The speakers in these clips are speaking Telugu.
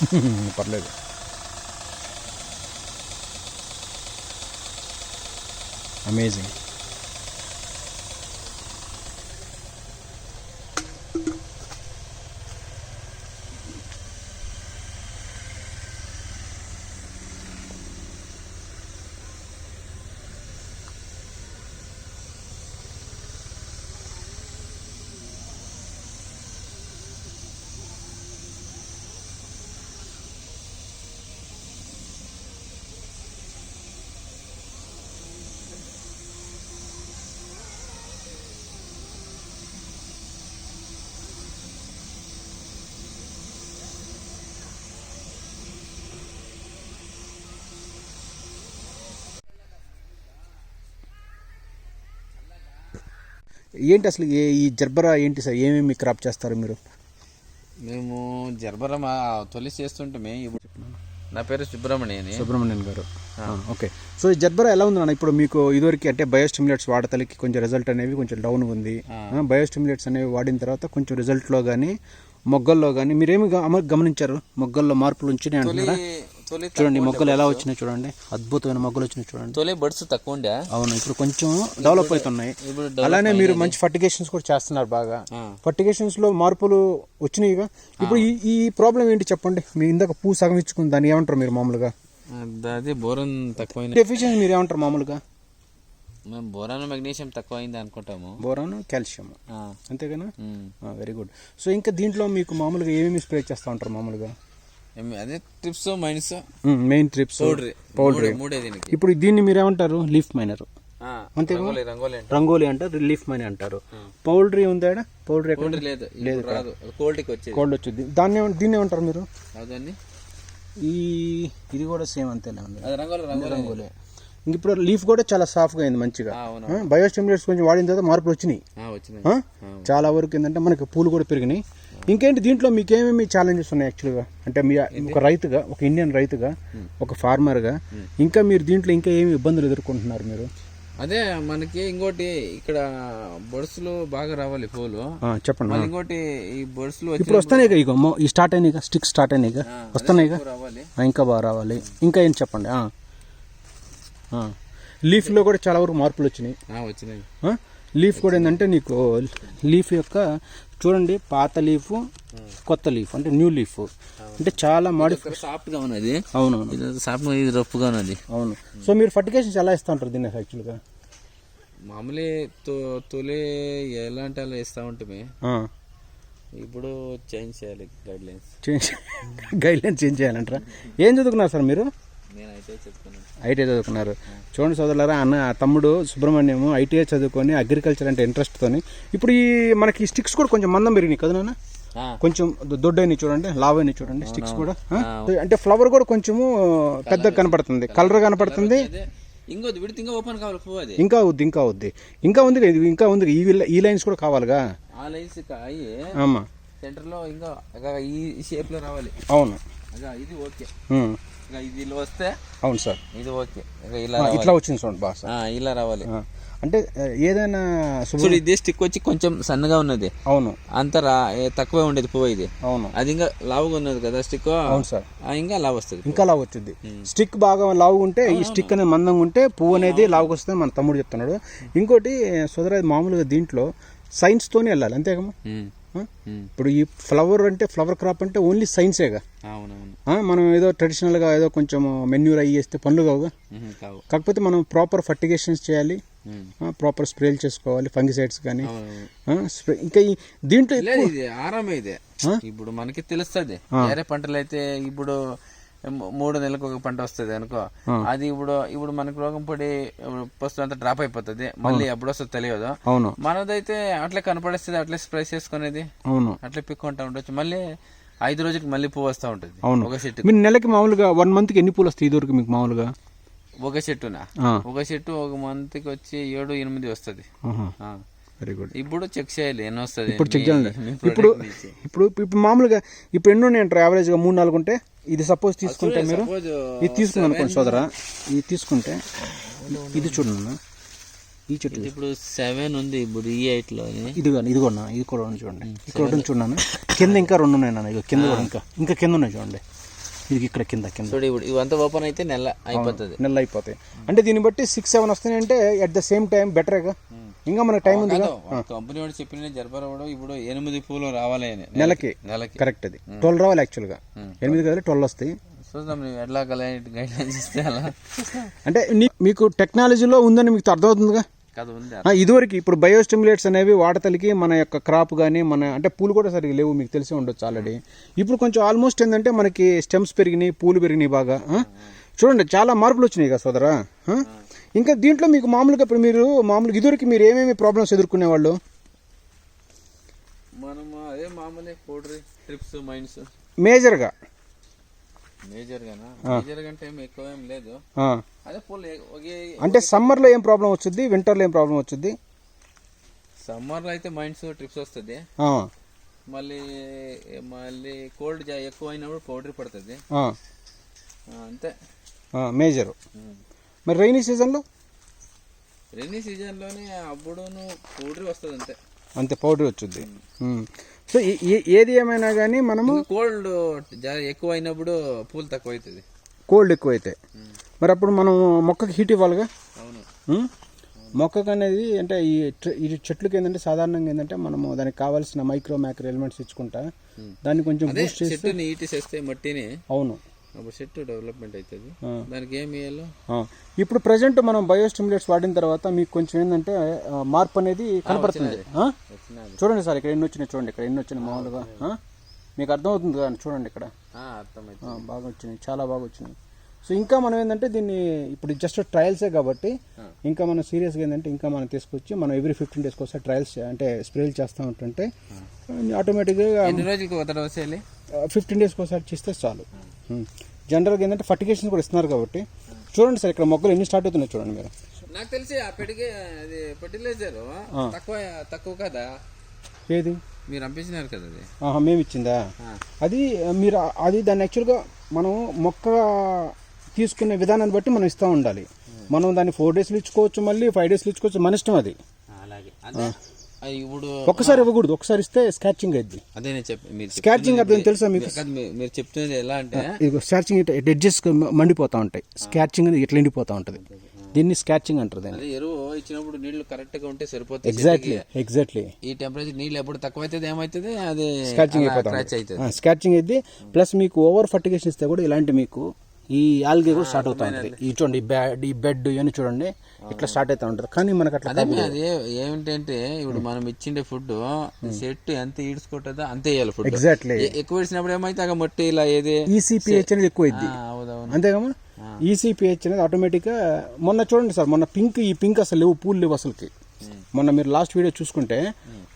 పర్లేదు. అమేజింగ్ ఏంటి అసలు ఏ- ఈ జర్బరా ఏంటి సార్? ఏమేమి క్రాప్ చేస్తారు మీరు? మేము జర్బర మా తొలి చేస్తుంటే ఇప్పుడు నా పేరు సుబ్రహ్మణ్యని సుబ్రహ్మణ్యన్ గారు. ఓకే. సో ఈ జర్బరా ఎలా ఉంది నాన్న? ఇప్పుడు మీకు ఇదివరకు అంటే బయోస్టిమ్యులేట్స్ వాడతలకి కొంచెం రిజల్ట్ అనేవి కొంచెం డౌన్ ఉంది. బయోస్టిమ్యులేట్స్ అనేవి వాడిన తర్వాత కొంచెం రిజల్ట్లో కానీ మొగ్గల్లో కానీ మీరేమి గమనించారు? మొగ్గల్లో మార్పులు వచ్చినాయి అంటున్నారా? చూడండి మొగ్గలు ఎలా వచ్చినాయి చూడండి. అద్భుతమైన మొగ్గలు వచ్చినాయి చూడండి. తొలి బడ్స్ తక్కువ ఉండే. అవును ఇప్పుడు కొంచెం డెవలప్ అవుతున్నాయి. అలానే మీరు మంచి ఫర్టిగేషన్స్ కూడా చేస్తున్నారు బాగా. ఫర్టిగేషన్స్లో మార్పులు వచ్చినాయిగా ఇప్పుడు ఈ ప్రాబ్లం ఏంటి చెప్పండి? మీ ఇందాక పూ సగం ఇచ్చుకుంది దాన్ని ఏమంటారు మీరు మామూలుగా? అది బోరన్ తక్కువైంది. డెఫిషియన్సీ మీరు ఏమంటారు మామూలుగా? మేము బోరాన్ మెగ్నీషియం తక్కువైంది అనుకుంటాము. బోరాను కాల్షియం అంతేగానా. వెరీ గుడ్ సో ఇంకా దీంట్లో మీకు మామూలుగా ఏమేమి స్ప్రే చేస్తూ ఉంటారు మామూలుగా? అదే thrips minus main thrips powdery ఇప్పుడు దీన్ని మీరు ఏమంటారు లీఫ్ మైనర్ ఆ, అంతేగా? రంగోలి రంగోలి అంటే రంగోలీ అంటారు లీఫ్ మైనర్ అంటారు. పౌల్ట్రీ ఉందా పౌల్ట్రీ పౌడరీ లేదు ఇప్పుడు రాదు. కోల్డ్కి వచ్చేది. కోల్డ్ వచ్చింది. దాన్ని దీన్ని ఏమంటారు మీరు? అదండి ఈ ఇది కూడా సేమ్ అంతేలే ఉంది రంగోలి రంగోలి. ఇప్పుడు లీఫ్ కూడా చాలా సాఫ్ట్గా అయింది మంచిగా. బయోస్టిమ్యులేట్స్ కొంచెం వాడిన తర్వాత మార్పులు వచ్చినాయి? చాలా వరకు ఏంటంటే మనకి పూలు కూడా పెరిగినాయి. ఇంకేంటి దీంట్లో మీకు ఏమేమి ఛాలెంజెస్ ఉన్నాయి యాక్చువల్గా అంటే మీ ఒక రైతుగా ఒక ఇండియన్ రైతుగా ఒక ఫార్మర్గా ఇంకా మీరు దీంట్లో ఇంకా ఏమి ఇబ్బందులు ఎదుర్కొంటున్నారు మీరు? అదే మనకి ఇంకోటి ఇక్కడ బొడుసులు బాగా రావాలి పూలు. చెప్పండి ఇంకోటి ఈ బొడుసులు ఇప్పుడు వస్తున్నాయి ఇక ఈ స్టార్ట్ అయినాయి స్టిక్ స్టార్ట్ అయినాయి వస్తున్నాయి రావాలి. ఇంకా బాగా రావాలి. ఇంకా ఏం చెప్పండి. లీఫ్లో కూడా చాలా వరకు మార్పులు వచ్చినాయి. వచ్చినాయి? లీఫ్ కూడా ఏంటంటే నీకు లీఫ్ యొక్క చూడండి పాత లీఫ్ కొత్త లీఫ్ అంటే న్యూ లీఫ్. అంటే చాలా మాడి సాఫ్ట్గా ఉన్నది. అవునవును. ఇది సాఫ్ట్ ఇది రఫ్గా ఉన్నది. అవును. సో మీరు ఫర్టిగేషన్స్ ఎలా ఇస్తూ ఉంటారు దీన్ని యాక్చువల్గా? మామూలు తొ- తొలి ఎలాంటి అలా ఇస్తా ఉంటుంది ఇప్పుడు చేంజ్ చేయాలి guide lines change guide lines change చేయాలంటారా? ఏం చదువుకున్నారు సార్ మీరు? ఐటీఐ చదువుకున్నారు. చూడండి సోదరులారా అన్న తమ్ముడు సుబ్రహ్మణ్యము ఐటీఐ చదువుకొని అగ్రికల్చర్ అంటే ఇంట్రెస్ట్తోని ఇప్పుడు ఈ మనకి స్టిక్స్ కూడా కొంచెం మందం పెరిగినాయి కదా నాన్న? కొంచెం దొడ్డైన చూడండి లావ్ అయినాయి చూడండి స్టిక్స్ కూడా? అంటే ఫ్లవర్ కూడా కొంచెము పెద్దగా కనపడుతుంది. కలర్ కనపడుతుంది. ఇంకోది విడితే ఇంకా ఓపెన్ కావాలి పువ్వు అది. ఇంకా అవుద్ది ఇంకా అవుద్ది. ఇంకా ఉంది ఇంకా ఉంది ఈ ఈ లైన్స్ కూడా కావాలిగా? ఆ లైన్స్ అయ్యి ఆమా. సెంటర్లో ఇంకా ఇంకా ఈ షేప్లో రావాలి. అవును. ఇంకా ఇది ఓకే. ఇంకా ఇది వస్తే అవును సార్. ఇది ఓకే. ఇలా. ఇట్లా వచ్చింది చూడండి బాగా ఆ, ఇలా రావాలి. అంటే ఏదైనా చూడు ఇది స్టిక్ వచ్చి కొంచెం సన్నగా ఉన్నది. అవును. అంత తక్కువే ఉండేది పువ్వు ఇది. అవును. అది ఇంకా లావుగా ఉన్నది కదా స్టిక్ అవును సార్. ఇంకా లావు వస్తుంది ఇంకా లావు వచ్చింది. స్టిక్ బాగా లావు ఉంటే ఈ స్టిక్ అనేది మందంగా ఉంటే పువ్వు అనేది లావుగా వస్తుంది మన తమ్ముడు చెప్తున్నాడు. ఇంకోటి సోదర మామూలుగా దీంట్లో సైన్స్తోనే వెళ్ళాలి. అంతేకమ్మా? ఇప్పుడు ఈ ఫ్లవర్ అంటే ఫ్లవర్ క్రాప్ అంటే ఓన్లీ సైన్సేగా ఆ, మనం ఏదో ట్రెడిషనల్గా ఏదో కొంచెం మెన్యూర్ అయ్యి వేస్తే పనులు కావుగా? కావు. కాకపోతే మనం ప్రాపర్ ఫర్టిగేషన్స్ చేయాలి. ప్రాపర్ స్ప్రేలు చేసుకోవాలి ఫంగిసైడ్స్ కానీ స్ప్రే ఇంకా ఈ దీంట్లో ఆరామే ఇది ఇప్పుడు మనకి తెలుస్తుంది. వేరే పంటలు అయితే ఇప్పుడు మూడు నెలలకు ఒక పంట వస్తుంది అనుకో. అది ఇప్పుడు ఇప్పుడు మనకు రోగం పడి ఫస్ట్ అంతా డ్రాప్ అయిపోతుంది. మళ్ళీ ఎప్పుడు వస్తుంది తెలియదు. అవును. మనదైతే అట్లే కనపడేస్తుంది అట్లే స్ప్రే చేసుకునేది. అవును. అట్లే పిక్కుంటా ఉండొచ్చు. మళ్ళీ ఐదు రోజులకి మళ్ళీ పువ్వు వస్తూ ఉంటుంది. అవును. ఒక చెట్టు మీరు నెలకి మామూలుగా వన్ మంత్కి ఎన్ని పూలు వస్తాయి ఇదివరకు మీకు మామూలుగా? ఒక చెట్టునా. ఒక చెట్టు ఒక మంత్కి వచ్చి ఏడు ఎనిమిది వస్తుంది. వెరీ గుడ్ ఇప్పుడు చెక్ చేయాలి ఎన్ని వస్తుంది ఇప్పుడు చెక్ చేయాలి. ఇప్పుడు ఇప్పుడు ఇప్పుడు మామూలుగా ఇప్పుడు ఎన్ని ఉన్నాయి అంటారు యావరేజ్గా మూడు నాలుగు ఉంటే ఇది సపోజ్ తీసుకుంటే మీరు ఇది తీసుకుంది అనుకోండి సోదరా. ఇది తీసుకుంటే ఇది చూడండి ఈ చెట్టు ఇప్పుడు సెవెన్ ఉంది ఇప్పుడు ఈ ఎయిట్లో ఇది. కానీ ఇది కూడా ఇది కూడా చూడండి. ఇక్కడ ఒకటి ఉంది చూడన్నా కింద ఇంకా రెండు ఉన్నాయి నాన్న. ఇక కింద కూడా ఇంకా ఇంకా కింద ఉన్నాయి చూడండి. ఇది ఇక్కడ కింద కింద. చూడు ఇప్పుడు ఇవంతా ఓపెన్ అయితే నెల అయిపోతుంది. నెల అయిపోతాయి. అంటే దీన్ని బట్టి సిక్స్ సెవెన్ వస్తున్నాయంటే అట్ ద సేమ్ టైం బెటరేగా ఇంకా మనకి టైం ఉంది కంపెనీ వాడు చెప్పిన జరపరావడం ఇప్పుడు ఎనిమిది పూలు రావాలి అని నెలకి. నెలకి. కరెక్ట్ అది. ట్వెల్వ్ రావాలి యాక్చువల్గా ఎనిమిది కదా ట్వెల్వ్ వస్తాయి. చూద్దాం నువ్వు ఎట్లా గైడ్ లైన్స్ ఇస్తే అలా. అంటే మీకు టెక్నాలజీలో ఉందని మీకు అర్థమవుతుందిగా? ఇదివరకు ఇప్పుడు బయోస్టిమ్యులేట్స్ అనేవి వాడతలకి మన యొక్క క్రాప్ కానీ మన అంటే పూలు కూడా సరిగ్గా లేవు మీకు తెలిసే ఉండొచ్చు ఆల్రెడీ ఇప్పుడు కొంచెం ఆల్మోస్ట్ ఏంటంటే మనకి స్టెమ్స్ పెరిగినాయి పూలు పెరిగినాయి బాగా? చూడండి చాలా మార్పులు వచ్చినాయి కదా సోదరా? ఇంకా దీంట్లో మీకు మామూలుగా ఇప్పుడు మీరు మామూలుగా ఇదివరకు మీరు ఏమేమి ప్రాబ్లమ్స్ ఎదుర్కొనేవాళ్ళు? మనం అదే మామూలే పౌడరీ ట్రిప్స్ మైండ్స్ మేజర్గా మేజర్ కంటే ఏం ఎక్కువ ఏం లేదు. అదే పూలు ఒకే అంటే సమ్మర్లో ఏం ప్రాబ్లం వచ్చింది వింటర్లో ఏం ప్రాబ్లం వచ్చింది సమ్మర్లో అయితే మైండ్స్ ట్రిప్స్ వస్తుంది. మళ్ళీ మళ్ళీ కోల్డ్ ఎక్కువ అయినప్పుడు పౌడరీ పడుతుంది. అంతే. మేజరు మరి రైనీ సీజన్లో? రెయినీ సీజన్లోనే అప్పుడును పౌడరీ వస్తుంది అంతే. అంతే పౌడర్ వచ్చింది. ఉమ్. సో ఏది ఏమైనా కానీ మనము కోల్డ్ ఎక్కువ అయినప్పుడు పూలు తక్కువ అవుతుంది కోల్డ్ ఎక్కువైతే. మరి అప్పుడు మనం మొక్కకి హీట్ ఇవ్వాలిగా? అవును? మొక్కకు అనేది అంటే ఈ ఈ చెట్లకి ఏంటంటే సాధారణంగా ఏంటంటే మనము దానికి కావాల్సిన మైక్రో మ్యాక్రో ఎలిమెంట్స్ ఇచ్చుకుంటా. దాన్ని కొంచెం బూస్ట్ చేసి చెట్టు నీటి చేస్తే మట్టిని అవును. చెట్టు డెవలప్మెంట్ అవుతుంది. దానికి ఏమి. ఇప్పుడు ప్రజెంట్ మనం బయోస్టిమ్యులేట్స్ వాడిన తర్వాత మీకు కొంచెం ఏంటంటే మార్పు అనేది కనపడుతుంది. చూడండి సార్ ఇక్కడ ఎన్ని వచ్చినాయి చూడండి ఇక్కడ ఎన్ని వచ్చినాయి మామూలుగా? మీకు అర్థమవుతుంది కదా చూడండి ఇక్కడ. బాగా వచ్చినాయి చాలా బాగా వచ్చినాయి. సో ఇంకా మనం ఏంటంటే దీన్ని ఇప్పుడు జస్ట్ ట్రయల్సే కాబట్టి ఇంకా మనం సీరియస్గా ఏంటంటే ఇంకా మనం తీసుకొచ్చి మనం ఎవ్రీ ఫిఫ్టీన్ డేస్కి ఒకసారి ట్రయల్స్ అంటే స్ప్రేలు చేస్తూ ఉంటుంటే ఆటోమేటిక్గా ఎన్ని రోజులకి ఫిఫ్టీన్ డేస్కి ఒకసారి చేస్తే చాలు. జనరల్గా ఏంటంటే ఫర్టిగేషన్స్ కూడా ఇస్తున్నారు కాబట్టి చూడండి సార్ ఇక్కడ మొక్కలు ఎన్ని స్టార్ట్ అవుతున్నాయి చూడండి మీరు. నాకు తెలిసి ఆ పెడిగే అది ఫర్టిలైజర్ తక్కువ తక్కువ కదా? ఏది? మీరు పంపించినారు కదా అది. ఆహా, మేము ఇచ్చిందా. అది మీరు అది దాన్ని యాక్చువల్గా మనం మొక్క తీసుకునే విధానాన్ని బట్టి మనం ఇస్తూ ఉండాలి. మనం దాన్ని ఫోర్ డేస్లో ఇచ్చుకోవచ్చు మళ్ళీ ఫైవ్ డేస్లో ఇచ్చుకోవచ్చు మన ఇష్టం అది. అలాగే. ఇప్పుడు ఒక్కసారి ఇవ్వకూడదు ఒకసారి ఇస్తే స్కాచింగ్ అయింది అదే నేను చెప్పి మీరు స్కాచింగ్ అర్థం తెలుసా మీకు? మీరు- చెప్తున్నది ఎలా అంటే స్కాచింగ్ ఎడ్జెస్ మండిపోతూ ఉంటాయి. స్కాచింగ్ అనేది ఇట్లా ఎండిపోతూ ఉంటుంది. దీన్ని స్కాచింగ్ అంటారు దాన్ని. ఎరువు ఇచ్చినప్పుడు నీళ్ళు కరెక్ట్గా ఉంటే సరిపోతుంది ఎగ్జాక్ట్లీ ఎగ్జాక్ట్లీ ఈ టెంపరేచర్ నీళ్ళు ఎప్పుడు తక్కువ అవుతుంది ఏమవుతుంది అది స్కాచింగ్ అయిపోతా క్రాచ్ అవుతుంది స్కాచింగ్ అయింది ప్లస్ మీకు ఓవర్ ఫర్టిగేషన్ ఇస్తే కూడా ఇలాంటి మీకు ఈ ఆల్గే కూడా స్టార్ట్ అవుతా ఉంటుంది. ఈ చూడండి ఈ బ్యాడ్ ఈ బెడ్ ఇవన్నీ చూడండి ఇట్లా స్టార్ట్ అవుతా ఉంటుంది. కానీ మనకు అట్లా అదే అది ఏమిటంటే ఇప్పుడు మనం ఇచ్చిండే ఫుడ్ చెట్టు ఎంత ఈడ్చుకుంటుందో అంతే వేయాలి ఫుడ్ ఎగ్జాక్ట్లీ ఎక్కువ ఇచ్చినప్పుడు ఏమైతే అక్కడ మట్టి ఇలా ఏది? ఈసీపీహెచ్ అనేది ఎక్కువ అయింది అంతేగా ఈసీపీహెచ్ అనేది ఆటోమేటిక్గా మొన్న చూడండి సార్ మొన్న పింక్ ఈ పింక్ అసలు లేవు పూలు లేవు అసలుకి. మొన్న మీరు లాస్ట్ వీడియో చూసుకుంటే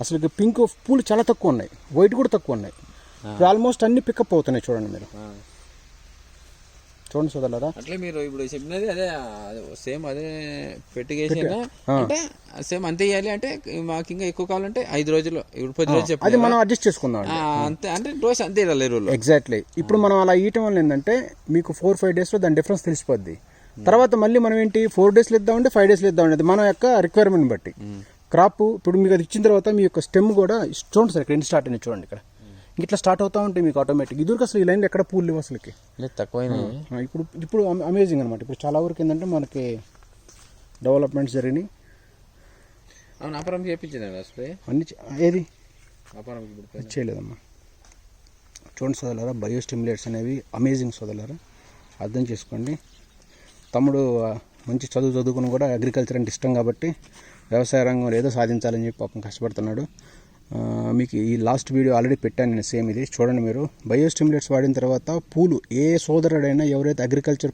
అసలు పింక్ పూలు చాలా తక్కువ ఉన్నాయి. వైట్ కూడా తక్కువ ఉన్నాయి. ఆల్మోస్ట్ అన్ని పికప్ అవుతున్నాయి చూడండి మీరు. చూడండి సోదరులారా. అట్లే మీరు ఇప్పుడు చెప్పినది అదే సేమ్ అదే పెట్టిగేసిన అంటే సేమ్ అంతే వేయాలి అంటే మాకు ఇంకా ఎక్కువ కావాలంటే ఐదు రోజులు ఇప్పుడు పది రోజులు అది మనం అడ్జస్ట్ చేసుకుందాం అంతే అంటే డోస్ అంతే వేయాలి ఎరువులు ఎగ్జాక్ట్లీ ఇప్పుడు మనం అలా ఇయటం వల్ల ఏంటంటే మీకు ఫోర్ ఫైవ్ డేస్లో దాని డిఫరెన్స్ తెలిసిపోద్ది. తర్వాత మళ్ళీ మనం ఏంటి ఫోర్ డేస్లో ఇద్దామంటే ఫైవ్ డేస్లో ఇద్దామంటే అది మన యొక్క రిక్వైర్మెంట్ బట్టి. క్రాప్ ఇప్పుడు మీకు అది ఇచ్చిన తర్వాత మీ యొక్క స్టెమ్ కూడా చూడండి సార్ ఇక్కడ ఎన్ని స్టార్ట్ అయినాయి చూడండి ఇక్కడ. ఇట్లా స్టార్ట్ అవుతా ఉంటాయి మీకు ఆటోమేటిక్ ఇదివరకు అసలు ఈ లైన్లో ఎక్కడ పూలు లేవు అసలుకి. ఆ, ఇప్పుడు ఇప్పుడు అమేజింగ్ అనమాట ఇప్పుడు చాలా వరకు ఏంటంటే మనకి డెవలప్మెంట్స్ జరిగినాయి. అవును అపరం స్ప్రే అన్ని ఏది? అపరం. చేయలేదమ్మా. చూడండి సోదరులారా బయో స్టిమ్యులేట్స్ అనేవి అమేజింగ్ సోదరులారా. అర్థం చేసుకోండి. తమ్ముడు మంచి చదువు చదువుకుని కూడా అగ్రికల్చర్ అంటే ఇష్టం కాబట్టి వ్యవసాయ రంగంలో ఏదో సాధించాలని చెప్పి పాపం కష్టపడుతున్నాడు. మీకు ఈ లాస్ట్ వీడియో ఆల్రెడీ పెట్టాను నేను సేమ్ ఇది. చూడండి మీరు. బయోస్టిమ్యులేట్స్ వాడిన తర్వాత పూలు ఏ సోదరుడైనా ఎవరైతే అగ్రికల్చర్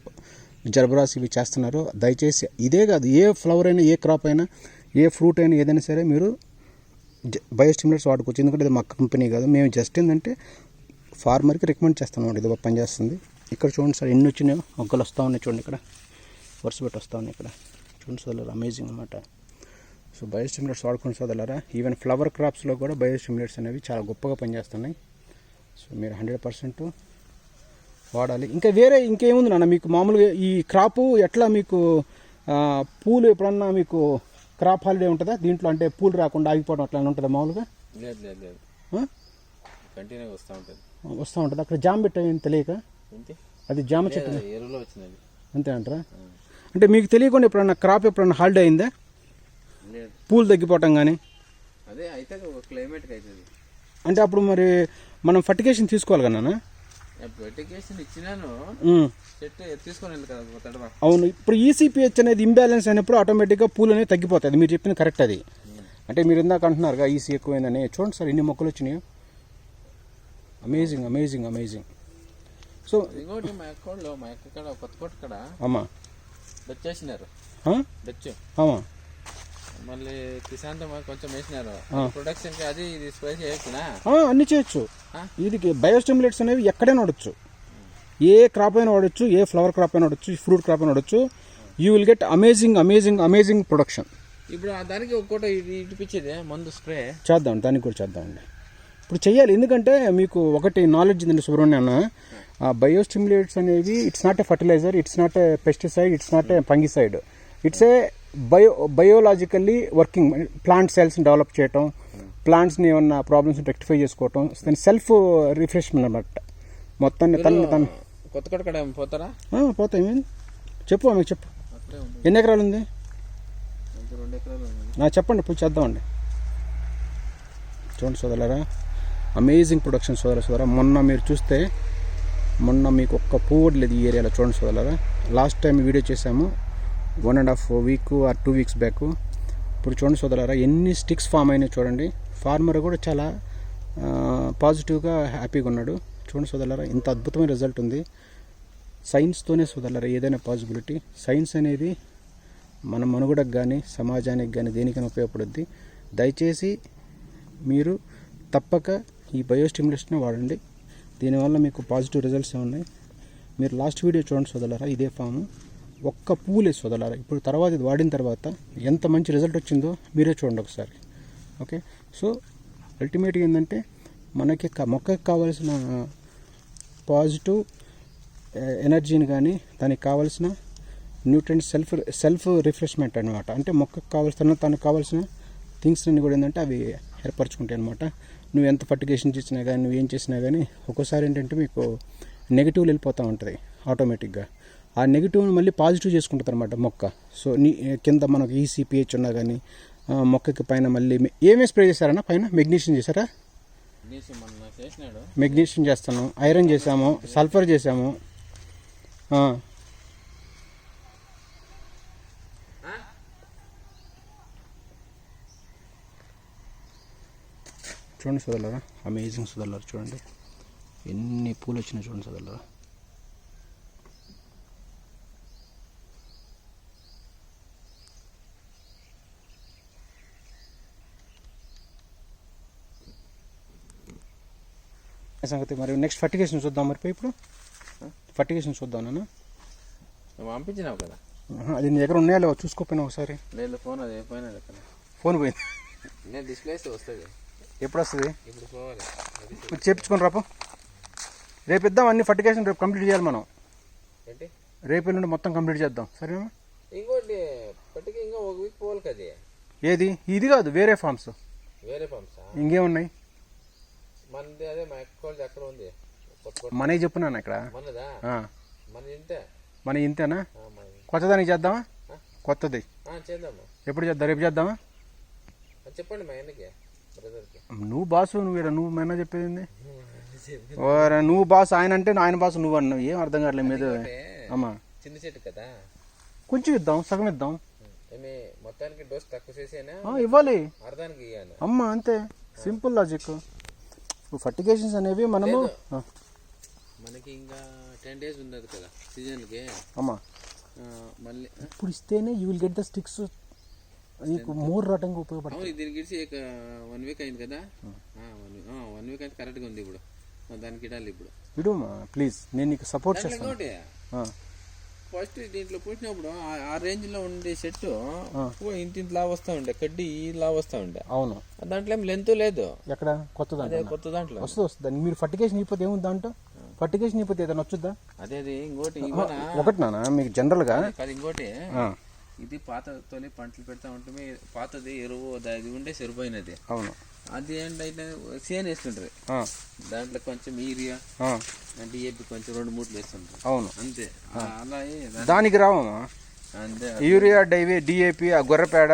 జర్బరాస్ ఇవి చేస్తున్నారో దయచేసి ఇదే కాదు ఏ ఫ్లవర్ అయినా ఏ క్రాప్ అయినా ఏ ఫ్రూట్ అయినా ఏదైనా సరే మీరు బయోస్టిమ్యులేట్స్ వాడుకోవచ్చు. ఎందుకంటే ఇది మా కంపెనీ కాదు. మేము జస్ట్ ఏంటంటే ఫార్మర్కి రికమెండ్ చేస్తాం ఇది బాగా పనిచేస్తుంది ఇక్కడ చూడండి సార్ ఎన్ని వచ్చినాయో. మొగ్గలు వస్తూ ఉన్నాయి చూడండి ఇక్కడ. వరుస పెట్టి వస్తూ ఉన్నాయి ఇక్కడ. చూడండి సార్ అమేజింగ్ అనమాట సో బయోస్టిమ్యులేట్స్ వాడుకుని సోదరులారా. ఈవెన్ ఫ్లవర్ క్రాప్స్లో కూడా బయోస్టిమ్యులేట్స్ అనేవి చాలా గొప్పగా పనిచేస్తున్నాయి. సో మీరు హండ్రెడ్ పర్సెంట్ వాడాలి. ఇంకా వేరే ఇంకేముంది నాన్న? మీకు మామూలుగా ఈ క్రాపు ఎట్లా మీకు పూలు ఎప్పుడన్నా మీకు క్రాప్ హాలిడే ఉంటుందా? దీంట్లో అంటే పూలు రాకుండా ఆగిపోవడం అట్లా ఉంటుందా మామూలుగా? లేదు లేదు లేదు. ఆ? కంటిన్యూగా వస్తూ ఉంటుంది. వస్తూ ఉంటుంది? అక్కడ జామ్ పెట్టేది తెలియక? అది జామ చెట్టు. ఎరువులో వచ్చినది. అంతే అంటారా? అంటే మీకు తెలియకుండా ఎప్పుడన్నా క్రాప్ ఎప్పుడన్నా హాలిడే అయిందా? పూలు తగ్గిపోవటం కానీ అదే అయితే క్లైమేట్కి అవుతుంది అంటే అప్పుడు మరి మనం ఫర్టికేషన్ తీసుకోవాలి కదా వెటికేషన్ ఇచ్చినాను. చెట్టు తీసుకొని కదా అవును ఇప్పుడు E ఈసీపీహెచ్ అనేది ఇంబ్యాలెన్స్ అయినప్పుడు ఆటోమేటిక్గా పూలు అనేది తగ్గిపోతాయి. మీరు చెప్పింది కరెక్ట్ అది. అంటే మీరు ఇందాక అంటున్నారుగా ఈసీ ఎక్కువైందని. చూడండి సార్ ఇన్ని మొక్కలు వచ్చినాయి. అమేజింగ్ అమేజింగ్ అమేజింగ్ సో ఇంకోటి మా అక్కడలో మా అక్క కాడ కొత్త కొట్ట కాడ అమ్మా. వచ్చేసినారు ఆ? డచ్చు. అమ్మా. మళ్ళీ కిసాన్ కొంచెం వేసినారు. ప్రొడక్షన్కి అది ఇది స్ప్రే చేయొచ్చునా? అన్ని చేయొచ్చు? ఇది బయోస్టిమ్యులేట్స్ అనేవి ఎక్కడైనా వాడచ్చు. ఏ క్రాప్ అయినా వాడచ్చు ఏ ఫ్లవర్ క్రాప్ అయినా వాడచ్చు ఫ్రూట్ క్రాప్ అయినా వాడచ్చు. You will get amazing amazing amazing production ఇప్పుడు దానికి ఒక్కోటి మందు స్ప్రే చేద్దాం దానికి కూడా చేద్దామండి ఇప్పుడు చెయ్యాలి ఎందుకంటే మీకు ఒకటి నాలెడ్జ్ ఉందండి సుబ్రహ్మణ్య అన్న బయోస్టిమ్యులేట్స్ అనేవి it's not a fertiliser it's not a pesticide it's not a fungicide it's a bio biologically working plant సెల్స్ని develop చేయటం ప్లాంట్స్ని ఏమన్నా ప్రాబ్లమ్స్ రెక్టిఫై చేసుకోవటం దాని సెల్ఫ్ రిఫ్రెష్మెంట్ అనమాట మొత్తాన్ని తన తన కొత్త పోతారా? పోతాయి ఏమైంది? చెప్పు ఆమెకు చెప్పు. ఎన్ని ఎకరాలు ఉంది? నా చెప్పండి పోయి చేద్దామండి. చూడండి సోదరులారా అమేజింగ్ ప్రొడక్షన్ సోదర సోదర మొన్న మీరు చూస్తే మొన్న మీకు ఒక్క పువ్వు లేదు ఈ ఏరియాలో. చూడండి సోదరులారా లాస్ట్ టైం వీడియో చేశాము one and half week or two weeks back. ఇప్పుడు చూడండి సోదరారా ఎన్ని స్టిక్స్ ఫామ్ అయినాయి చూడండి. ఫార్మర్ కూడా చాలా పాజిటివ్గా హ్యాపీగా ఉన్నాడు. చూడండి సోదరులారా ఇంత అద్భుతమైన రిజల్ట్ ఉంది. సైన్స్తోనే సోదరులారా ఏదైనా పాసిబిలిటీ సైన్స్ అనేది మన మనుగడకు కానీ సమాజానికి కానీ దేనికైనా ఉపయోగపడుద్ది. దయచేసి మీరు తప్పక ఈ బయోస్టిమ్యులేషన్ వాడండి. దీనివల్ల మీకు పాజిటివ్ రిజల్ట్స్ ఉన్నాయి మీరు లాస్ట్ వీడియో చూడండి సోదరులారా ఇదే ఫాము ఒక్క పూలే సోదరులారా ఇప్పుడు తర్వాత ఇది వాడిన తర్వాత ఎంత మంచి రిజల్ట్ వచ్చిందో మీరే చూడండి ఒకసారి. ఓకే సో అల్టిమేట్గా ఏంటంటే మనకి మొక్కకి కావాల్సిన పాజిటివ్ ఎనర్జీని కానీ దానికి కావాల్సిన న్యూట్రెంట్ సెల్ఫ్ సెల్ఫ్ రిఫ్రెష్మెంట్ అనమాట అంటే మొక్కకు కావాల్సిన తనకు కావాల్సిన థింగ్స్ అన్ని కూడా ఏంటంటే అవి ఏర్పరచుకుంటాయి అనమాట నువ్వు ఎంత ఫర్టిగేషన్ చేసినా కానీ నువ్వు ఏం చేసినా కానీ ఒక్కోసారి ఏంటంటే మీకు నెగిటివ్ వెళ్ళిపోతూ ఉంటుంది ఆటోమేటిక్గా ఆ నెగిటివ్ని మళ్ళీ పాజిటివ్ చేసుకుంటుంది అనమాట మొక్క. సో నీ కింద మనకు ఈసీ పిహెచ్ ఉన్నా కానీ మొక్కకి పైన మళ్ళీ ఏమేమి స్ప్రే చేశారన్నా పైన? మెగ్నీషియం చేశారా? మెగ్నీషియం చేస్తాను. ఐరన్ చేసాము సల్ఫర్ చేసాము చూడండి సోదరులారా. అమేజింగ్ సోదరులారా చూడండి. ఎన్ని పూలు వచ్చినాయి చూడండి సోదరులారా. సంగతి. మరి నెక్స్ట్ ఫర్టిగేషన్ చూద్దాం మరి ఇప్పుడు. ఫర్టిగేషన్ చూద్దాం నాన్న. పంపించినావు కదా? అది నీ దగ్గర ఉన్నాయా లేవో? చూసుకోపోయినా ఒకసారి. లేదు ఫోన్ అది పోయినాడు కదా ఫోన్ పోయింది. నేను డిస్ప్లే వస్తుంది. ఎప్పుడు వస్తుంది? ఇప్పుడు చేపించుకొని రాపో. రేపు ఇద్దాం అన్ని ఫర్టిగేషన్ రేపు కంప్లీట్ చేయాలి మనం. రేపు ఎల్లుండి మొత్తం కంప్లీట్ చేద్దాం. సరేనా? ఇంకోటి ఇంకా ఒక వీక్ పోవాలి కదా. ఏది? ఇది కాదు వేరే ఫార్మ్స్ వేరే పంప్సా ఇంకేమున్నాయి? మనది అదే మా ఎక్కోళ్ళది అక్కడ ఉంది. మనవి చెప్పున్నాను ఇక్కడ? మనదా? మన ఇంతే? మన ఇంతేనా? కొత్తదానికి చేద్దామా? కొత్తది. చేద్దామా. ఎప్పుడు చేద్దాం? రేపు చేద్దామా? చెప్పండి మా ఆయనకి నువ్వు బాసు నువ్వు ఈడ నువ్వు మేనా చెప్పేది నువ్వు బాస్ ఆయన అంటే ఆయన బాస్ నువ్వు అన్నావు. ఏం అర్థం కావట్లేదు మీద? అమ్మా. చిన్న చెట్టు కదా. కొంచెం ఇద్దాం సగం ఇద్దాం. మొత్తానికి డోస్ తక్కువ చేసేనా? ఇవ్వాలి. ఇవ్వాలి అమ్మ అంతే. Simple logic. ఫర్టిగేషన్స్ అనేవి మనము మనకి ఇంకా టెన్ డేస్ ఉండదు కదా సీజన్కి అమ్మా. మళ్ళీ ఇప్పుడు ఇస్తేనే you will get the sticks more రావడానికి ఉపయోగపడుతుంది. దీనికి ఇడిచి వన్ వీక్ అయింది కదా. వన్ వన్ వీక్ అయితే కరెక్ట్గా ఉంది ఇప్పుడు. దానికి ఇడాలి ఇప్పుడు. విడుమా ప్లీజ్ నేను నీకు సపోర్ట్ చేస్తాను. ఫస్ట్ దీంట్లో పూసినప్పుడు ఆ- రేంజ్లో ఉండే చెట్టు ఇంత ఇంత లా వస్తా ఉండే కడ్డీ ఈ లా వస్తా ఉండే. అవును. దాంట్లో ఏం లెంత్ లేదు. ఎక్కడ? కొత్త దాంట్లో కొత్త దాంట్లో వస్తుంది వస్తుంది. మీరు ఫర్టిగేషన్ ఇవ్వకపోతే ఏముంది దాంట్లో? ఫర్టిగేషన్ ఇవ్వకపోతే ఏదైనా వచ్చుద్దా అదే ఇంకోటి ఒకటి నాన్న మీకు జనరల్గా కాదు ఇంకోటి. ఇది పాత తొలి పంటలు పెడతా ఉంటుంది పాతది ఎరువు దా- ఇది ఉండే సరిపోయినది. అవును. అది ఏంటంటే సేన్ వేస్తుంటారు. ఆ, దాంట్లో కొంచెం యూరియా డిఏపి కొంచెం రెండు మూట్లు వేస్తుంటారు. అవును. అంతే. దా- దానికి రావమ్మా. అంతే యూరియా డైవి డిఏపి ఆ గొర్రెపేడ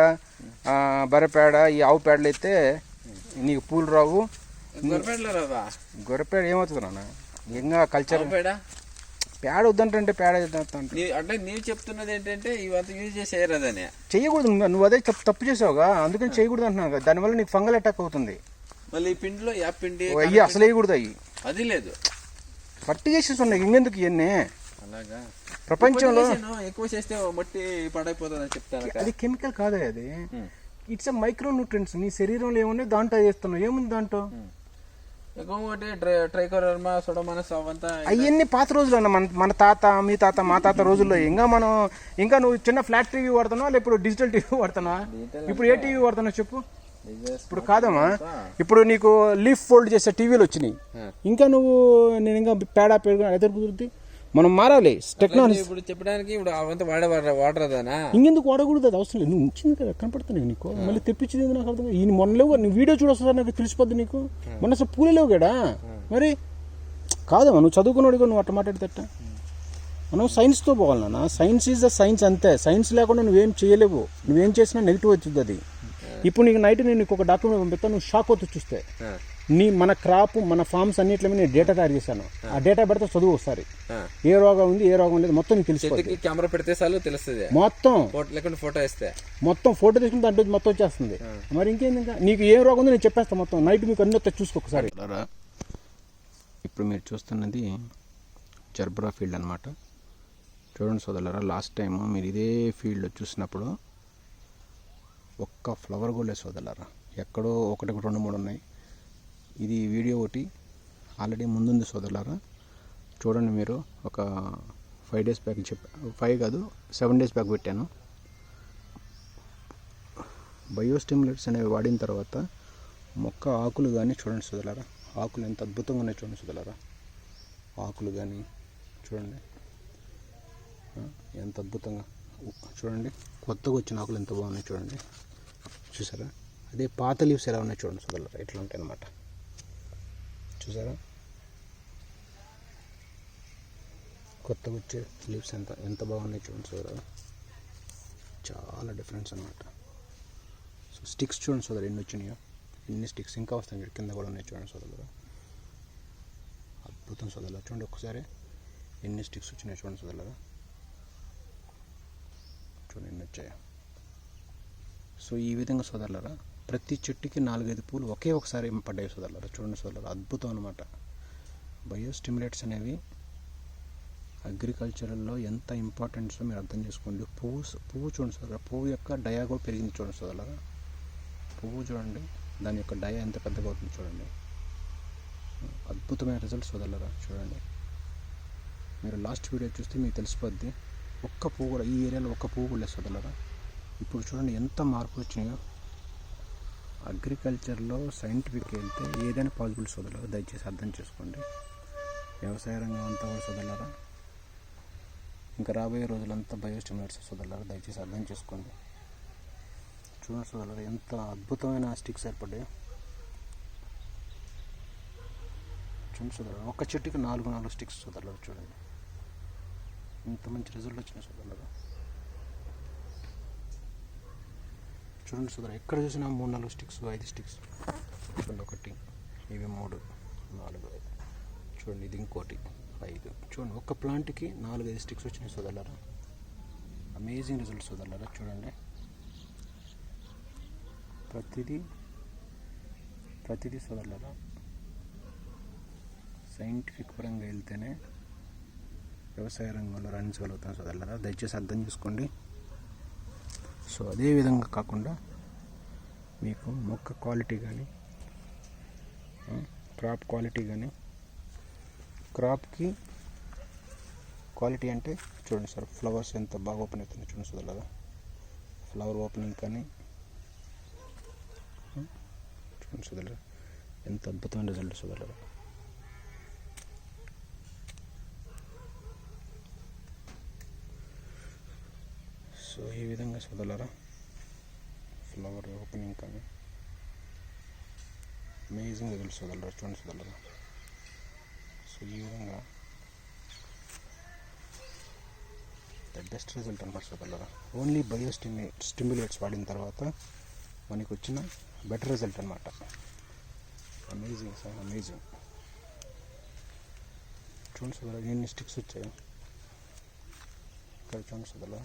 ఆ, బర్రెపేడ ఈ ఆవు పేడలు అయితే నీకు పూలు రావు. గొర్రెపేడలో రావా? గొర్రెపేడ ఏమవుతుంది నాన్న? ఇంకా కల్చర్ పేడ? పేడ వద్దంటే పేడ అంటే నీవు చెప్తున్నది ఏంటంటే ఇవంతా యూజ్ అదని. చేయకూడదు నువ్వు- అదే తప్పు చేసావుగా. అందుకని చేయకూడదు అంటున్నాను కదా. దానివల్ల నీకు ఫంగల్ అటాక్ అవుతుంది. మళ్ళీ ఈ పిండిలో యా పిండి అయ్యి అసలు వేయకూడదు అయ్యి. అది లేదు. ఫర్టిగేషన్స్ ఉన్నాయి ఇంకెందుకు ఇవన్నీ అలాగా. ప్రపంచంలో ఎక్కువ చేస్తే మట్టి పాడైపోతుంది అని చెప్తాను అది కెమికల్ కాదే అది. ఇట్స్ మైక్రో న్యూట్రియన్స్ నీ శరీరంలో ఏమున్నాయి? దాంట్లో చేస్తున్నావు ఏముంది దాంట్లో? ఇంకొకటి ట్రై ట్రైకోరర్మా సొడమనస్ అవంతా అవన్నీ పాత రోజులు మన మన తాత మీ తాత మా తాత రోజుల్లో ఇంకా మనం ఇంకా నువ్వు చిన్న ఫ్లాట్ టీవీ వాడుతున్నావా లేకపోతే డిజిటల్ టీవీ వాడుతున్నావా? ఇప్పుడు ఏ టీవీ వాడుతున్నావు చెప్పు? ఇప్పుడు కాదమ్మా. ఇప్పుడు నీకు లీఫ్ ఫోల్డ్ చేసే టీవీలు వచ్చినాయి. ఇంకా నువ్వు నేను ఇంకా పేడ పేడ ఎదురు కుదురుద్ది? మనం మారాలి. టెక్నాలజీ ఇప్పుడు చెప్పడానికి ఇప్పుడు అవంతా వాడే వాటర్ అదానా ఇంకెందుకు వాడకూడదు అది అవసరం లేదు. నువ్వు ఉంచింది కదా కనపడుతున్నాయి నీకు. మళ్ళీ తెప్పించింది నాకు అర్థం కాదు. ఈయన మొన్న లేవు నీ వీడియో చూడొస్తా నాకు తెలిసిపోద్ది నీకు? మొన్న అసలు పూలే లేవు కదా. మరి కాదమ్మా నువ్వు చదువుకున్నాడు నువ్వు అట్ట మాట్లాడితేట మనం సైన్స్తో పోవాలి నాన్న. సైన్స్ ఈజ్ ద సైన్స్ అంతే. సైన్స్ లేకుండా నువ్వేం చేయలేవు. నువ్వేం చేసినా నెగిటివ్ అవుతుంది అది. ఇప్పుడు నీకు నైట్ నేను నీకు ఒక డాక్యుమెంట్ పంపిస్తాను నువ్వు షాక్ అవుతుంది చూస్తే. నీ మన క్రాప్ మన ఫార్మ్స్ అన్నింటిలో నేను డేటా తయారు చేశాను. ఆ. డేటా పెడితే చదువు ఒకసారి. ఏ రోగం ఉంది ఏ రోగం లేదు మొత్తం నీకు కెమెరా పెడితే చాలు తెలుస్తుంది. మొత్తం. ఫోటో లేకుంటే ఫోటో వేస్తే. మొత్తం ఫోటో తీసుకుని దాంట్లో మొత్తం వచ్చేస్తుంది. మరి ఇంకేంది ఇంకా? నీకు ఏ రోగం ఉందో నేను చెప్పేస్తాను మొత్తం. నైట్ మీకు అన్ని వస్తాయి చూసుకో ఒకసారి. ఇప్పుడు మీరు చూస్తున్నది జర్బ్రా ఫీల్డ్ అనమాట చూడండి సోదరులారా లాస్ట్ టైం మీరు ఇదే ఫీల్డ్లో చూసినప్పుడు ఒక్క ఫ్లవర్ కూడా లేదు సోదరులారా. ఎక్కడో ఒకటి ఒకటి రెండు మూడు ఉన్నాయి. ఇది వీడియో ఒకటి. ఆల్రెడీ ముందుంది సోదరులారా. చూడండి మీరు ఒక ఫైవ్ డేస్ బ్యాక్ చెప్పా ఫైవ్ కాదు సెవెన్ డేస్ బ్యాక్ పెట్టాను. బయోస్టిమ్యులేట్స్ అనేవి వాడిన తర్వాత మొక్క ఆకులు కానీ చూడండి సుదలారా ఆకులు ఎంత అద్భుతంగా ఉన్నాయి చూడండి సుదలారా ఆకులు కానీ చూడండి. ఎంత అద్భుతంగా. చూడండి కొత్తగా వచ్చిన ఆకులు ఎంత బాగున్నాయి చూడండి. చూసారా? అదే పాత లీవ్స్ ఎలా ఉన్నాయి చూడండి సుదలారా ఎట్లా ఉంటాయి అన్నమాట చూసారా? కొత్తగా వచ్చే లీవ్స్ ఎంత ఎంత బాగున్నాయి చూడండి సోదరా. చాలా డిఫరెన్స్ అన్నమాట. సో స్టిక్స్ చూడండి సోదరు ఎన్ని వచ్చినాయో. ఎన్ని స్టిక్స్ ఇంకా వస్తాయి చూడు కింద కూడా ఉన్నాయి చూడండి సోదరు. అద్భుతం సోదరులు చూడండి ఒక్కసారి. ఎన్ని స్టిక్స్ వచ్చినాయి చూడండి సోదరులు చూడండి ఎన్ని వచ్చాయో. సో ఈ విధంగా సోదరులరా ప్రతి చెట్టుకి నాలుగైదు పూలు ఒకే ఒకసారి పడ్డాయి సోదరులరా. చూడండి సోదరులు అద్భుతం అనమాట బయోస్టిమ్యులేట్స్ అనేవి అగ్రికల్చర్లో ఎంత ఇంపార్టెంట్స్ మీరు అర్థం చేసుకోండి. పువ్వు పువ్వు చూడండి సోదరు పువ్వు యొక్క డయా కూడా పెరిగింది చూడండి సోదరులరా. పువ్వు చూడండి దాని యొక్క డయా ఎంత పెద్దగా అవుతుంది చూడండి. అద్భుతమైన రిజల్ట్స్ వదలరా చూడండి. మీరు లాస్ట్ వీడియో చూస్తే మీకు తెలిసిపోద్ది. ఒక్క పువ్వు కూడా ఈ ఏరియాలో ఒక్క పువ్వు కూడా లేదు వదలరా ఇప్పుడు చూడండి ఎంత మార్పులు వచ్చినాయో. అగ్రికల్చర్లో సైంటిఫిక్ వెళ్తే ఏదైనా పాసిబుల్స్ వదలరా దయచేసి అర్థం చేసుకోండి. వ్యవసాయ రంగం అంతా కూడా వదలరా ఇంకా రాబోయే రోజులంతా బయోస్టిమ్యులేట్స్ వదలరా దయచేసి అర్థం చేసుకోండి. చూడండి సోదరులారా ఎంత అద్భుతమైన స్టిక్స్ ఏర్పడ్డాయో. చూడండి సోదరులారా ఒక్క చెట్టుకి నాలుగు నాలుగు స్టిక్స్ సోదరులారా చూడండి. ఇంత మంచి రిజల్ట్ వచ్చినాయి సోదరులారా. చూడండి సుధర ఎక్కడ చూసినా మూడు నాలుగు స్టిక్స్ ఐదు స్టిక్స్ చూడండి ఒకటి ఇవి మూడు నాలుగు ఐదు. చూడండి ఇది ఇంకోటి ఐదు. చూడండి ఒక ప్లాంట్కి నాలుగు ఐదు స్టిక్స్ వచ్చినాయి సోదరులారా. అమేజింగ్ రిజల్ట్స్ సోదరులారా చూడండి. ప్రతిదీ ప్రతిదీ సోదరులారా సైంటిఫిక్ పరంగా వెళ్తేనే వ్యవసాయ రంగంలో రాణించగలుగుతాం సోదరులారా. దయచేసి అర్థం చేసుకోండి. సో అదే విధంగా కాకుండా మీకు మొక్క క్వాలిటీ కానీ క్రాప్ క్వాలిటీ కానీ క్రాప్కి క్వాలిటీ అంటే చూడండి సార్ ఫ్లవర్స్ ఎంత బాగా ఓపెన్ అవుతుంది చూడండి సోదరులారా ఫ్లవర్ ఓపెనింగ్ కానీ చూడండి సోదరులారా ఎంత అద్భుతమైన రిజల్ట్ సోదరులారా సో సో ఈ ఫ్లవర్ ఓపెనింగ్ కానీ. అమేజింగ్ రిజల్ట్స్ వదలరా చూడండి చదవలరా సో ఈ విధంగా ద బెస్ట్ రిజల్ట్ అనమాట చదవలరా ఓన్లీ బయో స్టిమ్యు స్టిమ్యులేట్స్ వాడిన తర్వాత మనకి వచ్చిన బెటర్ రిజల్ట్ అనమాట అమేజింగ్ సార్ అమేజింగ్ చూడండి సోదరా ఎన్ని స్టిక్స్ వచ్చాయి. ఇక్కడ చూడండి సదలా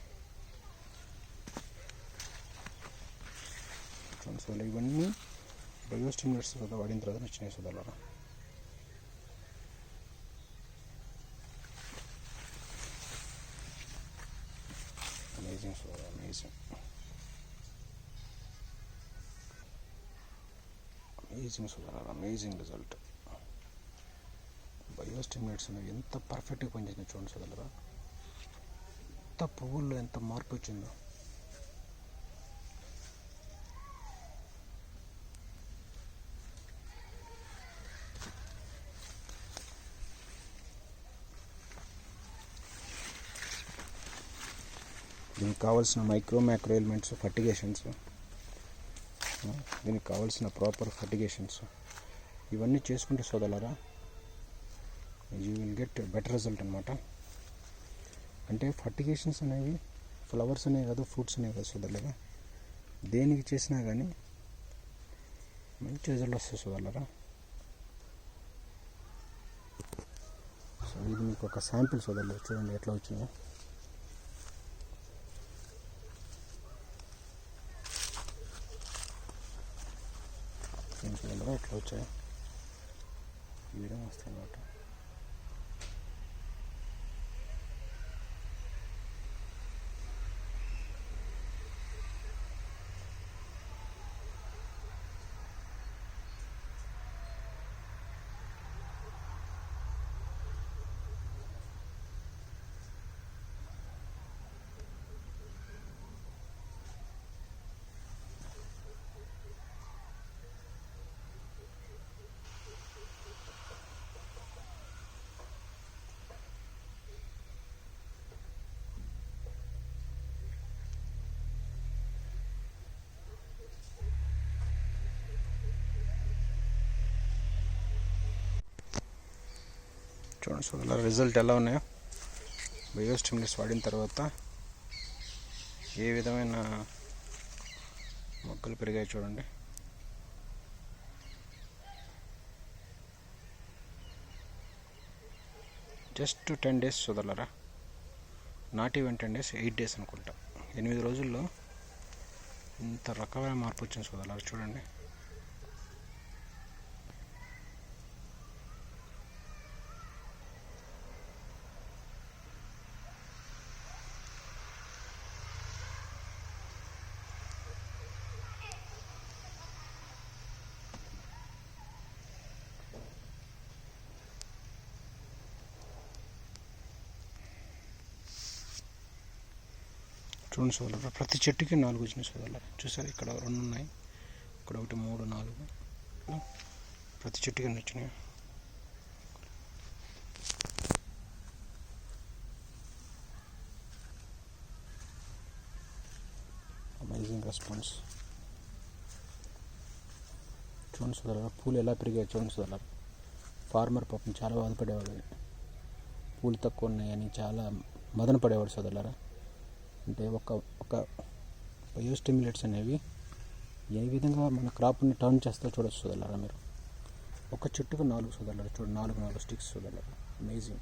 చూడండి సదలా ఇవన్నీ బయో స్టిమ్యులేట్స్ కదా వాడిన తర్వాత వచ్చినాయి సదలా అమేజింగ్ సదలా అమేజింగ్ అమేజింగ్ సదలా అమేజింగ్ రిజల్ట్ బయో స్టిమ్యులేట్స్ అనేవి ఎంత పర్ఫెక్ట్గా పనిచేసింది చూడండి సదలరా ఎంత పువ్వుల్లో ఎంత మార్పు వచ్చిందో దీనికి కావాల్సిన మైక్రో మ్యాక్రో ఎలిమెంట్స్ ఫర్టిగేషన్స్ దీనికి కావాల్సిన ప్రాపర్ ఫర్టిగేషన్స్ ఇవన్నీ చేసుకుంటే సోదలరా you will get better result అనమాట అంటే ఫర్టిగేషన్స్ అనేవి ఫ్లవర్స్ అనేవి కాదు ఫ్రూట్స్ అనేవి కాదు సోదరులరా. దేనికి చేసినా కానీ మంచి రిజల్ట్ వస్తుంది సోదరులరా. సో ఇది మీకు ఒక శాంపిల్ సోదరులు చూడండి ఎట్లా వచ్చినాయో ఏం సోదరులరా ఎట్లా వచ్చాయి. ఈ విధంగా వస్తాయి అన్నమాట. చూడండి సోదరుల రిజల్ట్ ఎలా ఉన్నాయో. బయో స్టిమ్యులస్ వాడిన తర్వాత ఏ విధమైన మొక్కలు పెరిగాయి చూడండి. Just ten days సోదరులరా not even ten days eight days అనుకుంటా. ఎనిమిది రోజుల్లో ఇంత రకమైన మార్పు వచ్చింది సోదరులారా చూడండి. చూడండి సోదరులు ప్రతి చెట్టుకి నాలుగు వచ్చిన సోదరులు చూసారు ఇక్కడ రెండు ఉన్నాయి ఇక్కడ ఒకటి మూడు నాలుగు. ప్రతి చెట్టుకి ఎన్ని వచ్చినాయి. అమేజింగ్ రెస్పాన్స్ చూడండి సోదరులు పూలు ఎలా పెరిగాయి చూడండి సోదరులు ఫార్మర్ పాపం చాలా బాధపడేవాడు పూలు తక్కువ ఉన్నాయని చాలా మదన పడేవాడు సోదరులారా. అంటే ఒక ఒక బయో స్టిమ్యులేట్స్ అనేవి ఏ విధంగా మన క్రాప్ని టర్న్ చేస్తా చూడొచ్చు సోదరులారా మీరు. ఒక చెట్టుకు నాలుగు సోదరులారా చూడండి నాలుగు నాలుగు స్టిక్స్ సోదరులారా. అమేజింగ్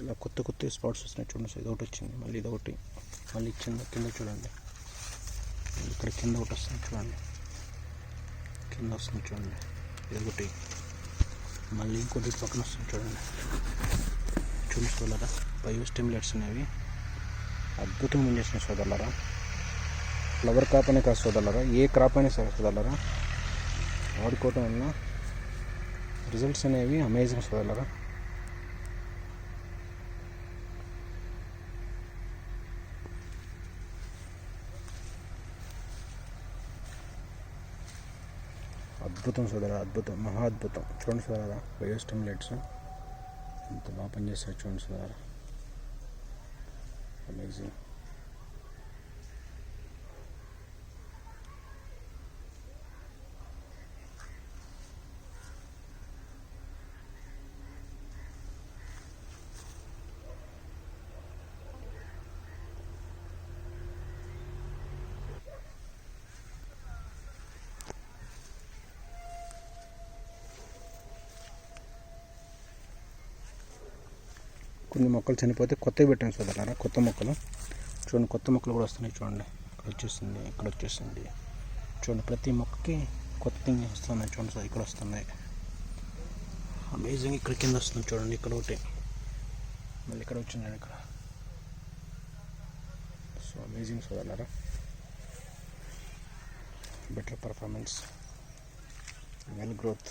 ఇలా కొత్త కొత్త స్పాట్స్ వస్తున్నాయి చూడండి సార్ ఇది ఒకటి వచ్చింది మళ్ళీ ఇది ఒకటి మళ్ళీ కింద కింద చూడండి. ఇక్కడ కింద ఒకటి వస్తుంది చూడండి. కింద వస్తుంది చూడండి. ఇది ఒకటి మళ్ళీ ఇంకోటి పక్కన వస్తుంది చూడండి. చూసుకోలేరా బయో స్టిమ్యులేట్స్ అనేవి అద్భుతంగా చేసిన సోదరులరా. ఫ్లవర్ క్రాప్ అనే కాదు సోదరులరా ఏ క్రాప్ అయినా సరే సోదరులరా. వాడుకోవటం వల్ల రిజల్ట్స్ అనేవి అమేజింగ్ సోదరులరా. అద్భుతం సోదర అద్భుతం మహా అద్భుతం. చూడండి సోదరా బయో స్టిమ్యులేట్స్ ఎంత బాగా పనిచేస్తారు చూడండి సోదరా. అమేజింగ్ కొన్ని మొక్కలు చనిపోతే కొత్తవి పెట్టాను సోదరులారా కొత్త మొక్కలు. చూడండి కొత్త మొక్కలు కూడా వస్తున్నాయి చూడండి. ఇక్కడ వచ్చేసింది ఇక్కడ వచ్చేసింది. చూడండి ప్రతి మొక్కకి కొత్త థింగ్ వస్తున్నాయి చూడండి సార్ ఇక్కడ వస్తున్నాయి. అమేజింగ్ ఇక్కడ కింద వస్తుంది చూడండి ఇక్కడ ఒకటి. మళ్ళీ ఇక్కడ వచ్చిందండి ఇక్కడ. సో అమేజింగ్ సోదరులారా. Better performance well growth